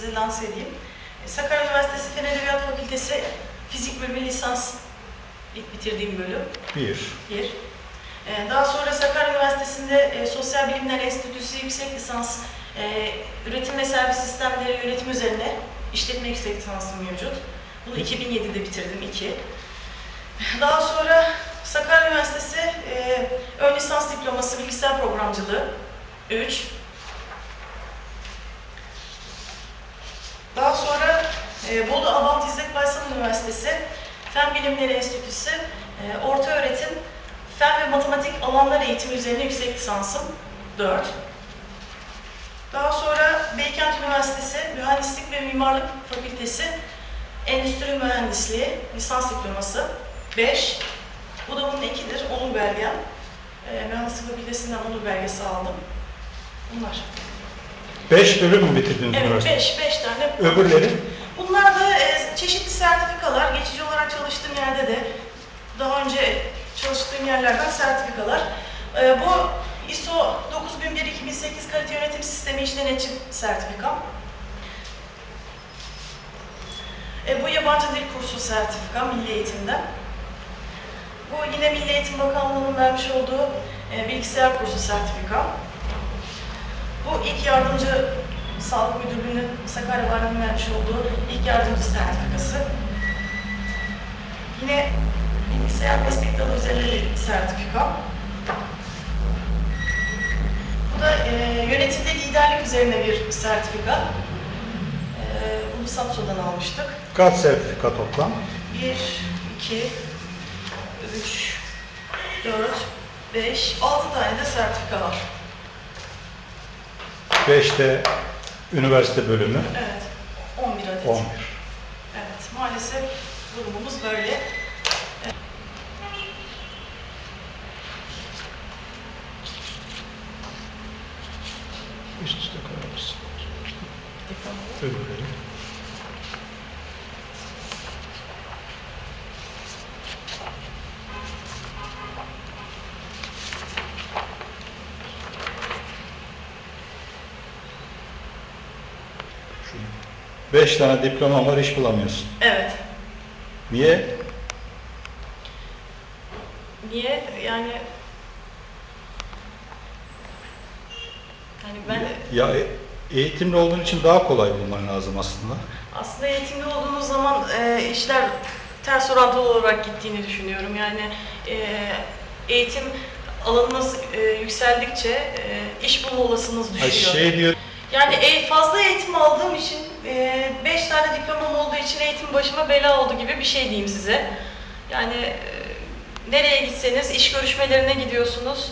size lanse edeyim. Sakarya Üniversitesi Fen Edebiyat Fakültesi Fizik Bölümü lisans ilk bitirdiğim bölüm. Bir. Bir. E, Daha sonra Sakarya Üniversitesi'nde e, Sosyal Bilimler Enstitüsü yüksek lisans e, üretim ve servis sistemleri yönetim üzerine işletme yüksek lisansım mevcut. Bunu 2007'de bitirdim, iki. Daha sonra Sakarya Üniversitesi e, ön lisans diploması bilgisayar programcılığı 3. Daha sonra e, Bolu Abant İzzet Baysal Üniversitesi Fen Bilimleri Enstitüsü e, orta öğretim fen ve matematik alanlar eğitimi üzerine yüksek lisansım 4. Daha sonra Beykent Üniversitesi Mühendislik ve Mimarlık Fakültesi Endüstri Mühendisliği lisans diploması 5. Bu da bunun ekidir, onur belgem. E, Mühendislik Fakültesinden onur belgesi aldım. Bunlar. Beş bölüm mü bitirdiniz Evet, üniversite? 5 5 tane. Öbürleri? Bunlar da e, çeşitli sertifikalar. Geçici olarak çalıştığım yerde de daha önce çalıştığım yerlerden sertifikalar. E, bu ISO 9001-2008 kalite yönetim sistemi iç denetim sertifikam. E, bu yabancı dil kursu sertifikam Milli Eğitim'den. Bu yine Milli Eğitim Bakanlığı'nın vermiş olduğu e, bilgisayar kursu sertifikam. Bu ilk yardımcı Sağlık Müdürlüğü'nün Sakarya Valiliği'nin vermiş olduğu ilk yardımcı sertifikası. Yine bilgisayar tespit dalı üzerine bir sertifika. Bu da e, yönetimde liderlik üzerine bir sertifika. E, bunu Samsun'dan almıştık. Kaç sertifika toplam? 1, 2, 3, 4, 5, 6 tane de sertifika var. Beşte üniversite bölümü, Evet, 11 adet. 11. Evet, maalesef durumumuz böyle. Üst üste koyarız. Öbürleri. Beş tane diploma var, iş bulamıyorsun. Evet. Niye? Niye? Yani yani ben Ya e- eğitimli olduğun için daha kolay bulman lazım aslında. aslında eğitimli olduğumuz zaman e, işler ters orantılı olarak gittiğini düşünüyorum. Yani e, eğitim alanınız e, yükseldikçe e, iş bulma olasılığınız düşüyor. şey diyor, Yani e, fazla eğitim aldığım için, 5 tane diplomam olduğu için eğitim başıma bela oldu gibi bir şey diyeyim size. Yani e, nereye gitseniz iş görüşmelerine gidiyorsunuz,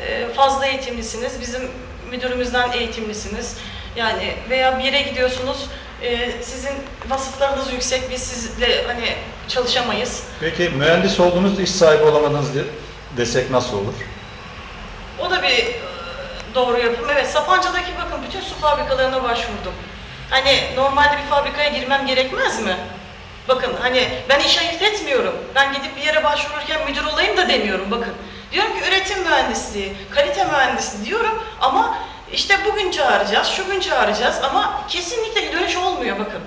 e, fazla eğitimlisiniz, bizim müdürümüzden eğitimlisiniz. Yani veya bir yere gidiyorsunuz, e, sizin vasıflarınız yüksek, biz sizle hani çalışamayız. peki mühendis olduğunuz iş sahibi olamadınız de- desek nasıl olur? O da bir e, doğru yapım. Evet, Sapanca'daki bakın bütün su fabrikalarına başvurdum. Hani normalde bir fabrikaya girmem gerekmez mi? Bakın hani ben iş ayırt etmiyorum. Ben gidip bir yere başvururken müdür olayım da demiyorum bakın. Diyorum ki üretim mühendisliği, kalite mühendisliği diyorum ama işte bugün çağıracağız, şu gün çağıracağız ama kesinlikle dönüş olmuyor bakın.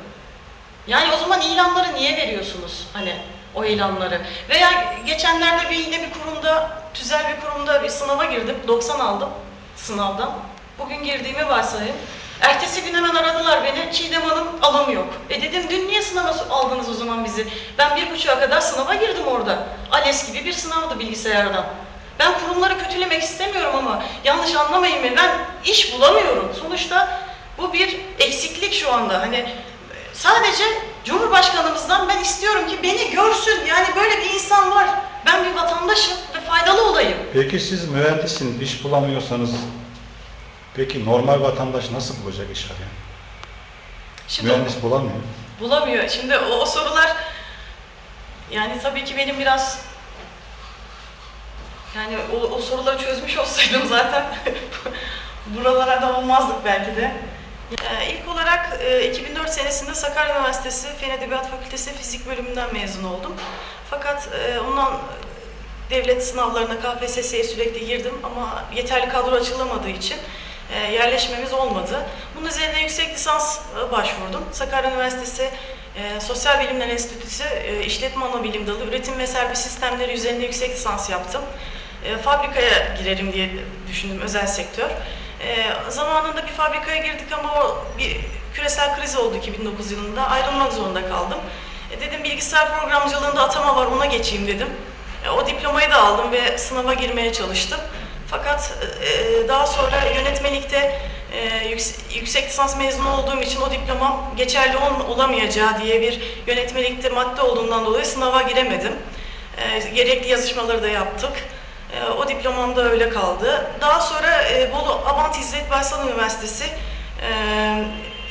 Yani o zaman ilanları niye veriyorsunuz hani o ilanları? Veya geçenlerde bir yine bir kurumda, tüzel bir kurumda bir sınava girdim, 90 aldım sınavdan. Bugün girdiğimi varsayayım. Ertesi gün hemen aradılar beni, Çiğdem Hanım alım yok. E dedim dün niye sınava aldınız o zaman bizi? Ben bir buçuğa kadar sınava girdim orada. ALES gibi bir sınavdı bilgisayardan. Ben kurumları kötülemek istemiyorum ama yanlış anlamayın beni. Ben iş bulamıyorum. Sonuçta bu bir eksiklik şu anda. Hani sadece Cumhurbaşkanımızdan ben istiyorum ki beni görsün. Yani böyle bir insan var. Ben bir vatandaşım ve faydalı olayım. Peki siz mühendisiniz, iş bulamıyorsanız peki normal vatandaş nasıl bulacak iş arayan? Şimdi Mühendis bulamıyor. bulamıyor. Şimdi o, o sorular yani tabii ki benim biraz yani o, o soruları çözmüş olsaydım zaten buralara da olmazdık belki de. Ee, ilk olarak e, 2004 senesinde Sakarya Üniversitesi Fen Edebiyat Fakültesi Fizik bölümünden mezun oldum. Fakat e, ondan devlet sınavlarına KPSS'ye sürekli girdim ama yeterli kadro açılamadığı için e, yerleşmemiz olmadı. Bunun üzerine yüksek lisans e, başvurdum. Sakarya Üniversitesi e, Sosyal Bilimler Enstitüsü İşletme Anabilim Dalı Üretim ve Servis Sistemleri üzerine yüksek lisans yaptım. Fabrikaya girerim diye düşündüm, özel sektör. Zamanında bir fabrikaya girdik ama o bir küresel kriz oldu 2009 yılında. Ayrılmak zorunda kaldım. Dedim bilgisayar programcılığında atama var ona geçeyim dedim. E, o diplomayı da aldım ve sınava girmeye çalıştım. Fakat e, daha sonra yönetmelikte e, yüksek, lisans mezunu olduğum için o diplomam geçerli ol- olamayacağı diye bir yönetmelikte madde olduğundan dolayı sınava giremedim. E, gerekli yazışmaları da yaptık. O diplomam da öyle kaldı. Daha sonra Bolu Abant İzzet Baysal Üniversitesi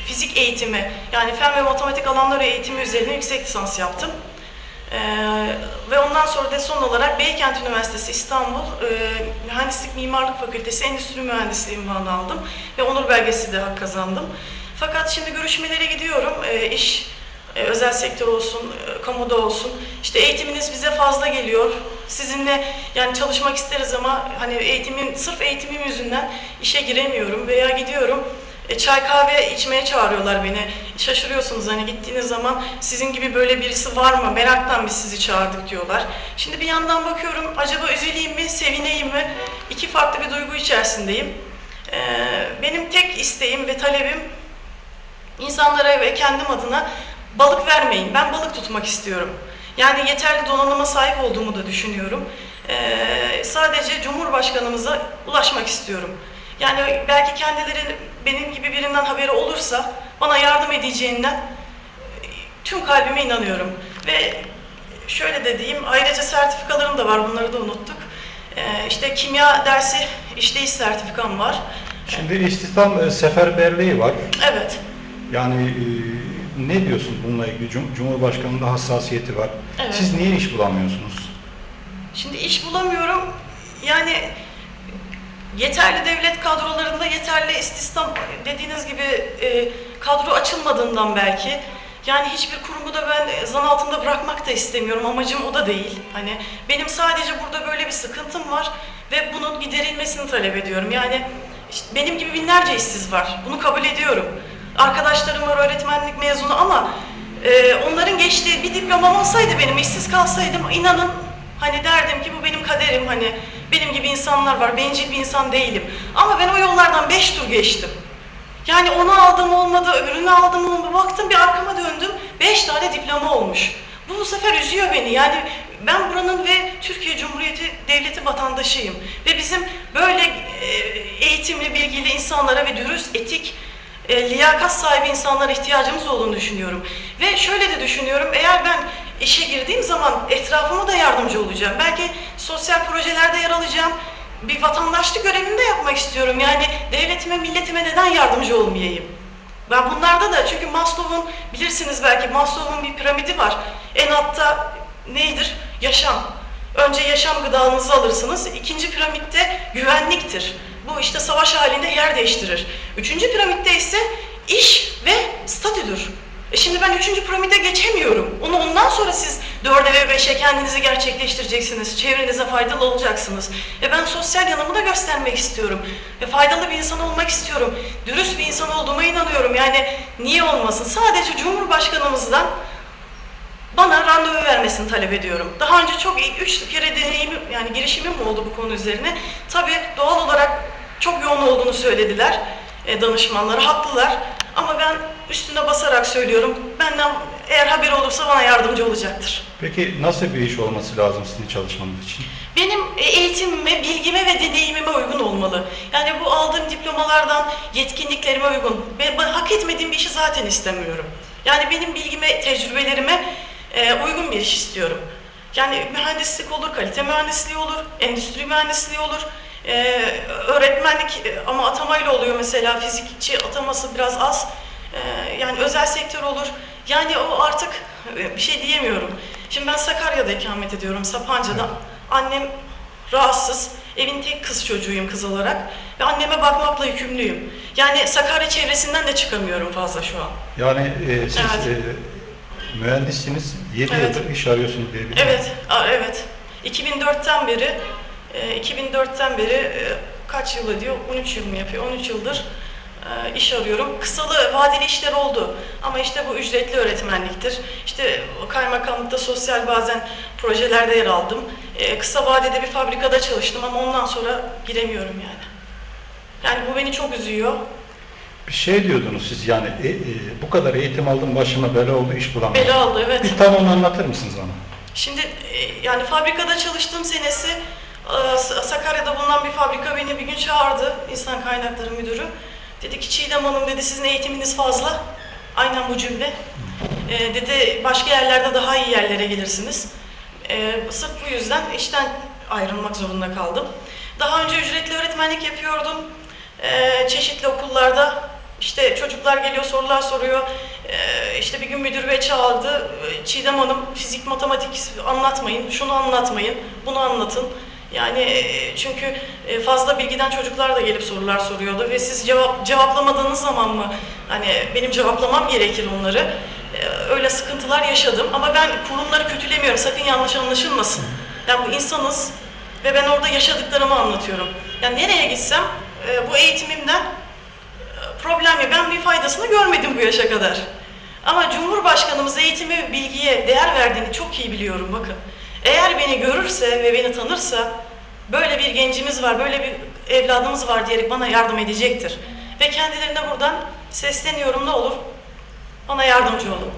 fizik eğitimi yani fen ve matematik alanları eğitimi üzerine yüksek lisans yaptım. Ee, ve ondan sonra da son olarak Beykent Üniversitesi İstanbul e, Mühendislik Mimarlık Fakültesi Endüstri Mühendisliği unvanı aldım ve onur belgesi de hak kazandım. Fakat şimdi görüşmelere gidiyorum. E, iş e, özel sektör olsun, e, kamuda olsun. İşte eğitiminiz bize fazla geliyor. Sizinle yani çalışmak isteriz ama hani eğitimin sırf eğitimim yüzünden işe giremiyorum veya gidiyorum e, çay kahve içmeye çağırıyorlar beni. Şaşırıyorsunuz hani gittiğiniz zaman sizin gibi böyle birisi var mı? Meraktan biz sizi çağırdık diyorlar. Şimdi bir yandan bakıyorum acaba üzüleyim mi, sevineyim mi? İki farklı bir duygu içerisindeyim. Ee, benim tek isteğim ve talebim insanlara ve kendim adına balık vermeyin. Ben balık tutmak istiyorum. Yani yeterli donanıma sahip olduğumu da düşünüyorum. Ee, sadece Cumhurbaşkanımıza ulaşmak istiyorum. Yani belki kendileri benim gibi birinden haberi olursa bana yardım edeceğinden e, tüm kalbime inanıyorum. Ve şöyle de diyeyim, ayrıca sertifikalarım da var, bunları da unuttuk. Ee, işte kimya dersi işleyiş sertifikam var. Şimdi istihdam e, seferberliği var. Evet, Yani e, ne diyorsun bununla ilgili? Cum- Cumhurbaşkanı'nın da hassasiyeti var. Evet. Siz niye iş bulamıyorsunuz? Şimdi iş bulamıyorum. Yani yeterli devlet kadrolarında yeterli istihdam dediğiniz gibi e, kadro açılmadığından belki. Yani hiçbir kurumu da ben zan altında bırakmak da istemiyorum. Amacım o da değil. Hani benim sadece burada böyle bir sıkıntım var ve bunun giderilmesini talep ediyorum. Yani işte benim gibi binlerce işsiz var. Bunu kabul ediyorum. Arkadaşlarım var öğretmenlik mezunu ama e, onların geçtiği bir diplomam olsaydı benim işsiz kalsaydım inanın Hani derdim ki bu benim kaderim hani benim gibi insanlar var bencil bir insan değilim. Ama ben o yollardan beş tur geçtim. Yani onu aldım olmadı, öbürünü aldım olmadı. Baktım bir arkama döndüm, beş tane diploma olmuş. Bu sefer üzüyor beni. Yani ben buranın ve Türkiye Cumhuriyeti Devleti vatandaşıyım. Ve bizim böyle e, eğitimli, bilgili insanlara ve dürüst, etik, e, liyakat sahibi insanlara ihtiyacımız olduğunu düşünüyorum. Ve şöyle de düşünüyorum, eğer ben işe girdiğim zaman etrafıma da yardımcı olacağım. Belki sosyal projelerde yer alacağım. Bir vatandaşlık görevimi de yapmak istiyorum. Yani devletime, milletime neden yardımcı olmayayım? Ben bunlarda da çünkü Maslow'un bilirsiniz belki Maslow'un bir piramidi var. En altta neydir? Yaşam. Önce yaşam gıdanızı alırsınız. İkinci piramitte güvenliktir. Bu işte savaş halinde yer değiştirir. Üçüncü piramitte ise iş ve statüdür. E şimdi ben üçüncü piramide geçemiyorum. Onu ondan sonra siz dörde ve beşe kendinizi gerçekleştireceksiniz. Çevrenize faydalı olacaksınız. Ve ben sosyal yanımı da göstermek istiyorum. Ve faydalı bir insan olmak istiyorum. Dürüst bir insan olduğuma inanıyorum. Yani niye olmasın? Sadece Cumhurbaşkanımızdan bana randevu vermesini talep ediyorum. Daha önce çok iyi, üç kere deneyimim, yani girişimim oldu bu konu üzerine. Tabii doğal olarak çok yoğun olduğunu söylediler e, danışmanları, haklılar. Ama ben üstüne basarak söylüyorum, benden eğer haber olursa bana yardımcı olacaktır. Peki nasıl bir iş olması lazım sizin çalışmanız için? Benim e, eğitimime, bilgime ve deneyimime uygun olmalı. Yani bu aldığım diplomalardan yetkinliklerime uygun. Ve ben hak etmediğim bir işi zaten istemiyorum. Yani benim bilgime, tecrübelerime e, uygun bir iş istiyorum. Yani mühendislik olur, kalite mühendisliği olur, endüstri mühendisliği olur, e, öğretmenlik e, ama atamayla oluyor mesela fizikçi ataması biraz az. E, yani özel sektör olur. Yani o artık e, bir şey diyemiyorum. Şimdi ben Sakarya'da ikamet ediyorum, Sapanca'da. Annem rahatsız. Evin tek kız çocuğuyum kız olarak. Ve anneme bakmakla yükümlüyüm. Yani Sakarya çevresinden de çıkamıyorum fazla şu an. Yani e, siz Evet. e, mühendissiniz, 7 Evet. yıldır iş arıyorsunuz diyebilirim. Evet, a- evet. 2004'ten beri, e, 2004'ten beri e, kaç yıl ediyor? 13 yıl mı yapıyor? 13 yıldır e, iş arıyorum. Kısalı vadeli işler oldu. Ama işte bu ücretli öğretmenliktir. İşte kaymakamlıkta sosyal bazen projelerde yer aldım. E, kısa vadede bir fabrikada çalıştım ama ondan sonra giremiyorum yani. Yani bu beni çok üzüyor. Bir şey diyordunuz siz yani e, e, bu kadar eğitim aldım başıma bela oldu iş bulamıyorum. Bela aldı evet. Bir tam onu anlatır mısınız bana? Şimdi e, yani fabrikada çalıştığım senesi Sakarya'da bulunan bir fabrika beni bir gün çağırdı. İnsan Kaynakları Müdürü. Dedi ki Çiğdem Hanım dedi sizin eğitiminiz fazla. Aynen bu cümle. E, dedi başka yerlerde daha iyi yerlere gelirsiniz. E, sırf bu yüzden işten ayrılmak zorunda kaldım. Daha önce ücretli öğretmenlik yapıyordum. E, çeşitli okullarda işte çocuklar geliyor sorular soruyor. E, işte bir gün müdür bey çağırdı. Çiğdem Hanım fizik matematik anlatmayın, şunu anlatmayın, bunu anlatın. Yani e, çünkü e, fazla bilgiden çocuklar da gelip sorular soruyordu ve siz cevap cevaplamadığınız zaman mı hani benim cevaplamam gerekir onları. E, Öyle sıkıntılar yaşadım ama ben kurumları kötülemiyorum. Sakın yanlış anlaşılmasın. Yani bu insanız ve ben orada yaşadıklarımı anlatıyorum. Yani nereye gitsem bu eğitimimden problem yok. Ben bir faydasını görmedim bu yaşa kadar. Ama Cumhurbaşkanımız eğitimi, bilgiye değer verdiğini çok iyi biliyorum bakın. Eğer beni görürse ve beni tanırsa böyle bir gencimiz var, böyle bir evladımız var diyerek bana yardım edecektir. Ve kendilerine buradan sesleniyorum ne olur bana yardımcı olun.